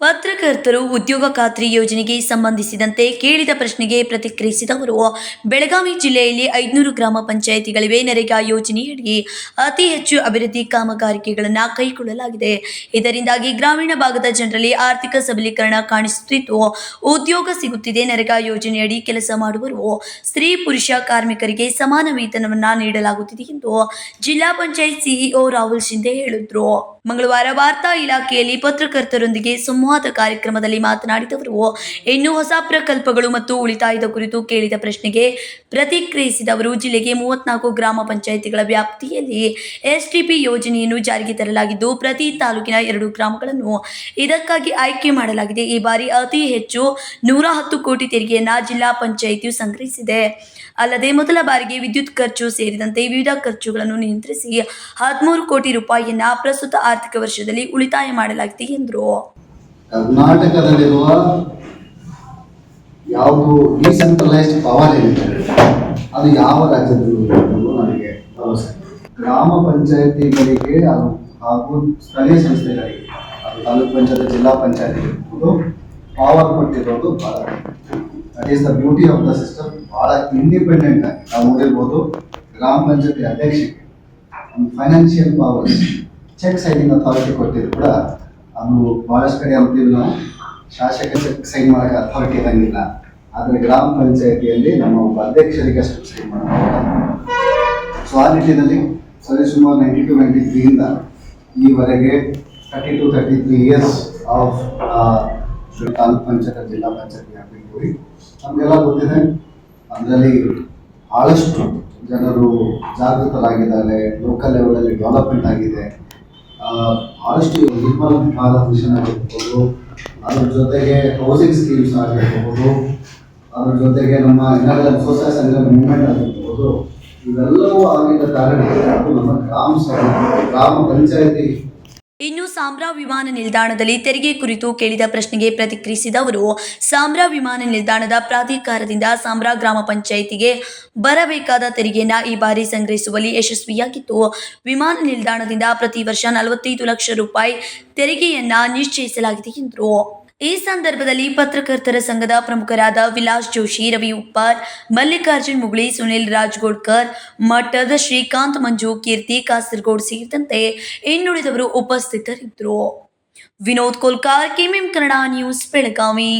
ಪತ್ರಕರ್ತರು ಉದ್ಯೋಗ ಖಾತ್ರಿ ಯೋಜನೆಗೆ ಸಂಬಂಧಿಸಿದಂತೆ ಕೇಳಿದ ಪ್ರಶ್ನೆಗೆ ಪ್ರತಿಕ್ರಿಯಿಸಿದ ಅವರು, ಬೆಳಗಾವಿ ಜಿಲ್ಲೆಯಲ್ಲಿ ಐದುನೂರು ಗ್ರಾಮ ಪಂಚಾಯಿತಿಗಳಿವೆ. ನರೇಗಾ ಯೋಜನೆಯಡಿ ಅತಿ ಹೆಚ್ಚು ಅಭಿವೃದ್ಧಿ ಕಾಮಗಾರಿಕೆಗಳನ್ನು ಕೈಗೊಳ್ಳಲಾಗಿದೆ. ಇದರಿಂದಾಗಿ ಗ್ರಾಮೀಣ ಭಾಗದ ಜನರಲ್ಲಿ ಆರ್ಥಿಕ ಸಬಲೀಕರಣ ಕಾಣಿಸುತ್ತಿದ್ದು, ಉದ್ಯೋಗ ಸಿಗುತ್ತಿದೆ. ನರೇಗಾ ಯೋಜನೆಯಡಿ ಕೆಲಸ ಮಾಡುವರು ಸ್ತ್ರೀ, ಪುರುಷ ಕಾರ್ಮಿಕರಿಗೆ ಸಮಾನ ವೇತನವನ್ನು ನೀಡಲಾಗುತ್ತಿದೆ ಎಂದು ಜಿಲ್ಲಾ ಪಂಚಾಯತ್ ಸಿಇಒ ರಾಹುಲ್ ಶಿಂದೆ ಹೇಳಿದ್ರು. ಮಂಗಳವಾರ ವಾರ್ತಾ ಇಲಾಖೆಯಲ್ಲಿ ಪತ್ರಕರ್ತರೊಂದಿಗೆ ಸಂವಾದ ಕಾರ್ಯಕ್ರಮದಲ್ಲಿ ಮಾತನಾಡಿದವರು ಇನ್ನು ಹೊಸ ಪ್ರಕಲ್ಪಗಳು ಮತ್ತು ಉಳಿತಾಯದ ಕುರಿತು ಕೇಳಿದ ಪ್ರಶ್ನೆಗೆ ಪ್ರತಿಕ್ರಿಯಿಸಿದವರು ಜಿಲ್ಲೆಗೆ ಮೂವತ್ನಾಲ್ಕು ಗ್ರಾಮ ಪಂಚಾಯಿತಿಗಳ ವ್ಯಾಪ್ತಿಯಲ್ಲಿ ಎಸ್ಟಿಪಿ ಯೋಜನೆಯನ್ನು ಜಾರಿಗೆ ತರಲಾಗಿದ್ದು, ಪ್ರತಿ ತಾಲೂಕಿನ ಎರಡು ಗ್ರಾಮಗಳನ್ನು ಇದಕ್ಕಾಗಿ ಆಯ್ಕೆ ಮಾಡಲಾಗಿದೆ. ಈ ಬಾರಿ ಅತಿ ಹೆಚ್ಚು ನೂರ ಹತ್ತು ಕೋಟಿ ತೆರಿಗೆಯನ್ನ ಜಿಲ್ಲಾ ಪಂಚಾಯಿತಿಯು ಸಂಗ್ರಹಿಸಿದೆ. ಅಲ್ಲದೆ ಮೊದಲ ಬಾರಿಗೆ ವಿದ್ಯುತ್ ಖರ್ಚು ಸೇರಿದಂತೆ ವಿವಿಧ ಖರ್ಚುಗಳನ್ನು ನಿಯಂತ್ರಿಸಿ ಹದಿಮೂರು ಕೋಟಿ ರೂಪಾಯಿಯನ್ನ ಪ್ರಸ್ತುತ ಆರ್ಥಿಕ ವರ್ಷದಲ್ಲಿ ಉಳಿತಾಯ ಮಾಡಲಾಗಿದೆ ಎಂದರು. ಕರ್ನಾಟಕದಲ್ಲಿರುವ ಯಾವುದು ಡಿಸೆಂಟ್ರಲೈಸ್ಡ್ ಪವರ್ ಏನಿದೆ, ಅದು ಯಾವ ರಾಜ್ಯದಲ್ಲೂ ನನಗೆ ಭರವಸೆ. ಗ್ರಾಮ ಪಂಚಾಯತಿಗಳಿಗೆ ಹಾಗೂ ಸ್ಥಳೀಯ ಸಂಸ್ಥೆಗಳಿಗೆ ತಾಲೂಕು ಪಂಚಾಯತ್, ಜಿಲ್ಲಾ ಪಂಚಾಯತ್ ಪವರ್ ಕೊಟ್ಟಿರೋದು ಬಹಳ that is the beauty of the system ಭಾಳ ಇಂಡಿಪೆಂಡೆಂಟ್ ಆಗಿ ನಾವು ನೋಡಿರ್ಬೋದು. ಗ್ರಾಮ ಪಂಚಾಯತಿ ಅಧ್ಯಕ್ಷಕ್ಕೆ ಒಂದು financial powers check signing authority ಕೊಟ್ಟಿದ್ರು ಕೂಡ, ಅದು ಬಹಳಷ್ಟು ಕಡೆ ಅಂತೀವಿ ನಾವು. ಶಾಸಕ ಚೆಕ್ ಸೈನ್ ಮಾಡಕ್ಕೆ ಅಥಾರಿಟಿ ಇರಂಗಿಲ್ಲ. ಆದರೆ ಗ್ರಾಮ ಪಂಚಾಯತಿಯಲ್ಲಿ ನಮ್ಮ ಒಬ್ಬ ಅಧ್ಯಕ್ಷರಿಗೆ ಅಷ್ಟು ಸೈನ್ ಮಾಡಬಹುದು ಸೊ ಆ ನಿಟ್ಟಿನಲ್ಲಿ ಸರಿಸುಮಾರು ನೈಂಟಿ ಟು ನೈಂಟಿ ತ್ರೀಯಿಂದ ಈವರೆಗೆ thirty two thirty three years of taluk panchayat zilla panchayat ಆಗಿರ್ತೀವಿ ನಮಗೆಲ್ಲ ಗೊತ್ತಿದೆ. ಅದರಲ್ಲಿ ಭಾಳಷ್ಟು ಜನರು ಜಾಗೃತರಾಗಿದ್ದಾರೆ ಲೋಕಲ್ ಲೆವೆಲಲ್ಲಿ ಡೆವಲಪ್ಮೆಂಟ್ ಆಗಿದೆ. ಆ, ಬಹಳಷ್ಟು ನಿರ್ಮಲ ಮಿಷನ್ ಆಗಿರ್ಬೋದು. ಅದ್ರ ಜೊತೆಗೆ ಹೌಸಿಂಗ್ ಸ್ಕೀಮ್ಸ್ ಆಗಿರ್ಬೋದು. ಅದ್ರ ಜೊತೆಗೆ ನಮ್ಮ ಏನಾದರೂ ಸೋಷಿಯಲ್ ಸಂಘ ಮೂವ್ಮೆಂಟ್ ಆಗಿರ್ಬೋದು. ಇವೆಲ್ಲವೂ ಆಗಿದ್ದ ಕಾರಣ ನಮ್ಮ ಗ್ರಾಮ ಗ್ರಾಮ ಪಂಚಾಯತಿ ಇನ್ನು ಸಾಂಬ್ರಾ ವಿಮಾನ ನಿಲ್ದಾಣದಲ್ಲಿ ತೆರಿಗೆ ಕುರಿತು ಕೇಳಿದ ಪ್ರಶ್ನೆಗೆ ಪ್ರತಿಕ್ರಿಯಿಸಿದ ಅವರು, ಸಾಂಬ್ರಾ ವಿಮಾನ ನಿಲ್ದಾಣದ ಪ್ರಾಧಿಕಾರದಿಂದ ಸಾಂಬ್ರಾ ಗ್ರಾಮ ಪಂಚಾಯಿತಿಗೆ ಬರಬೇಕಾದ ತೆರಿಗೆಯನ್ನು ಈ ಬಾರಿ ಸಂಗ್ರಹಿಸುವಲ್ಲಿ ಯಶಸ್ವಿಯಾಗಿತ್ತು. ವಿಮಾನ ನಿಲ್ದಾಣದಿಂದ ಪ್ರತಿ ವರ್ಷ ನಲವತ್ತೈದು ಲಕ್ಷ ರೂಪಾಯಿ ತೆರಿಗೆಯನ್ನ ನಿಶ್ಚಯಿಸಲಾಗಿದೆ ಎಂದರು. ಈ ಸಂದರ್ಭದಲ್ಲಿ ಪತ್ರಕರ್ತರ ಸಂಘದ ಪ್ರಮುಖರಾದ ವಿಲಾಸ್ ಜೋಶಿ, ರವಿ ಉಪ್ಪಾರ್, ಮಲ್ಲಿಕಾರ್ಜುನ್ ಮುಗುಳಿ, ಸುನಿಲ್ ರಾಜ್ಗೋಡ್ಕರ್, ಮಠದ ಶ್ರೀಕಾಂತ್ ಮಂಜು, ಕೀರ್ತಿ ಕಾಸರಗೋಡ್ ಸೇರಿದಂತೆ ಇನ್ನುಳಿದವರು ಉಪಸ್ಥಿತರಿದ್ದರು. Vinod Kolkar KMM Kannada news, Belagavi.